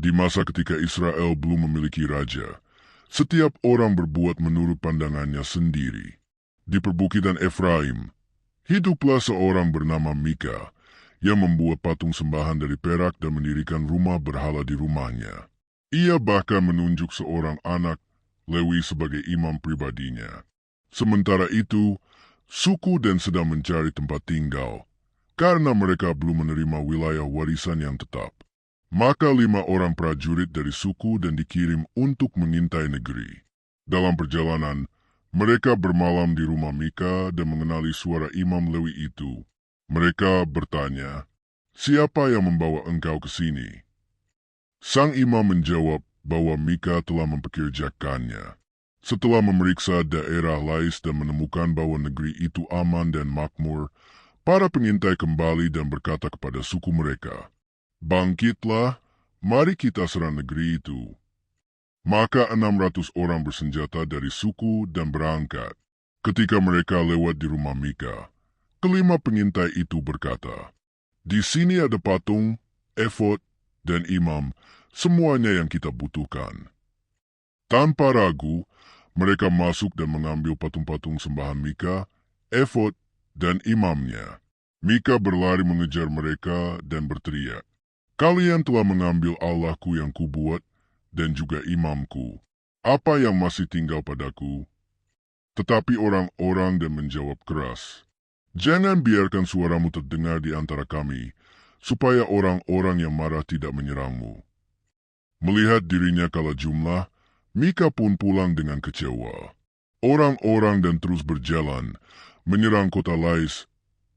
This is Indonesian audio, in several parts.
Di masa ketika Israel belum memiliki raja, setiap orang berbuat menurut pandangannya sendiri. Di perbukitan Efraim, hiduplah seorang bernama Mika yang membuat patung sembahan dari perak dan mendirikan rumah berhala di rumahnya. Ia bahkan menunjuk seorang anak Lewi sebagai imam pribadinya. Sementara itu, suku dan sedang mencari tempat tinggal karena mereka belum menerima wilayah warisan yang tetap. Maka lima orang prajurit dari suku dan dikirim untuk mengintai negeri. Dalam perjalanan, mereka bermalam di rumah Mika dan mengenali suara imam Lewi itu. Mereka bertanya, Siapa yang membawa engkau ke sini? Sang imam menjawab bahwa Mika telah mempekerjakannya. Setelah memeriksa daerah Lais dan menemukan bahwa negeri itu aman dan makmur, para pengintai kembali dan berkata kepada suku mereka, Bangkitlah, mari kita serang negeri itu. Maka enam ratus orang bersenjata dari suku dan berangkat. Ketika mereka lewat di rumah Mika, kelima pengintai itu berkata, Di sini ada patung, efod, dan imam, semuanya yang kita butuhkan. Tanpa ragu, mereka masuk dan mengambil patung-patung sembahan Mika, efod, dan imamnya. Mika berlari mengejar mereka dan berteriak, Kalian telah mengambil Allahku yang kubuat dan juga imamku. Apa yang masih tinggal padaku? Tetapi orang-orang dan menjawab keras, Jangan biarkan suaramu terdengar di antara kami, supaya orang-orang yang marah tidak menyerangmu. Melihat dirinya kalah jumlah, Mika pun pulang dengan kecewa. Orang-orang dan terus berjalan, menyerang kota Lais,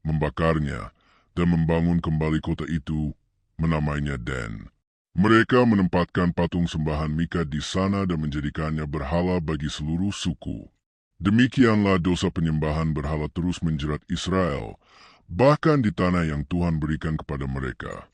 membakarnya, dan membangun kembali kota itu menamainya Dan. Mereka menempatkan patung sembahan Mika di sana dan menjadikannya berhala bagi seluruh suku. Demikianlah dosa penyembahan berhala terus menjerat Israel, bahkan di tanah yang Tuhan berikan kepada mereka.